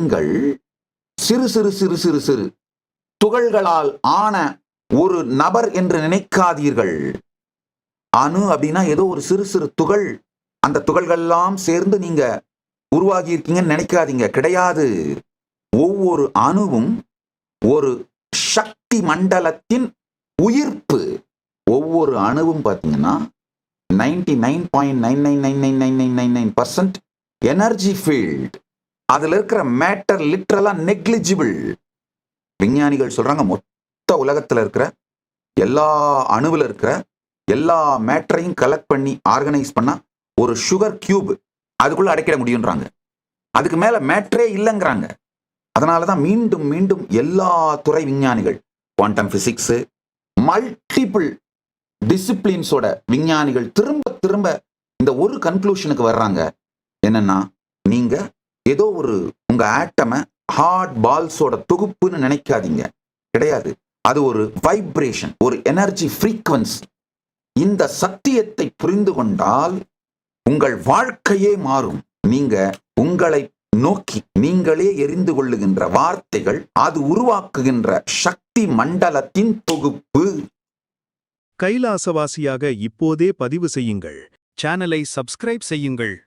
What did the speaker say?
நீங்கள் சிறு சிறு சிறு சிறு சிறு துகள்களால் ஆன ஒரு நபர் என்று நினைக்காதீர்கள். அணு அப்படின்னா ஏதோ ஒரு சிறு சிறு துகள். அந்த துகள்கள்லாம் சேர்ந்து நீங்க உருவாகி இருக்கீங்கன்னு நினைக்காதீங்க. கிடையாது. ஒவ்வொரு அணுவும் ஒரு சக்தி மண்டலத்தின் உயிர்ப்பு. ஒவ்வொரு அணுவும் பார்த்தீங்கன்னா ninety nine point nine nine nine nine nine nine nine nine percent energy field. அதுல இருக்கிற மேட்டர் லிட்ரலா நெக்லிஜிபிள் விஞ்ஞானிகள் சொல்றாங்க மொத்த உலகத்துல இருக்கிற எல்லா அணுவில் இருக்கிற எல்லா மேட்டரையும் கலெக்ட் பண்ணி ஆர்கனைஸ் பண்ணா ஒரு சுகர் கியூப் அதுக்குள்ள அடைக்கிட முடியுன்றாங்க அதுக்கு மேல மேட்ரே இல்லைங்கிறாங்க. அதனால தான் மீண்டும் மீண்டும் எல்லா துறை விஞ்ஞானிகள் குவாண்டம் பிசிக்ஸ் மல்டிபிள் டிசிப்ளின்ஸோட விஞ்ஞானிகள் திரும்ப திரும்ப இந்த ஒரு கன்க்ளூஷனுக்கு வர்றாங்க. என்னன்னா நீங்கள் ஏதோ ஒரு உங்க ஆட்டமை ஹார்ட் பால்ஸோட தொகுப்புன்னு நினைக்காதீங்க. கிடையாது. அது ஒரு வைப்ரேஷன் ஒரு எனர்ஜி ஃப்ரீக்வன்சி இந்த சத்தியத்தை புரிந்து கொண்டால் உங்கள் வாழ்க்கையே மாறும். நீங்க உங்களை நோக்கி நீங்களே எரிந்து கொள்ளுகின்ற வார்த்தைகள் அது உருவாக்குகின்ற சக்தி மண்டலத்தின் தொகுப்பு. கைலாசவாசியாக இப்போதே பதிவு செய்யுங்கள். சேனலை சப்ஸ்கிரைப் செய்யுங்கள்.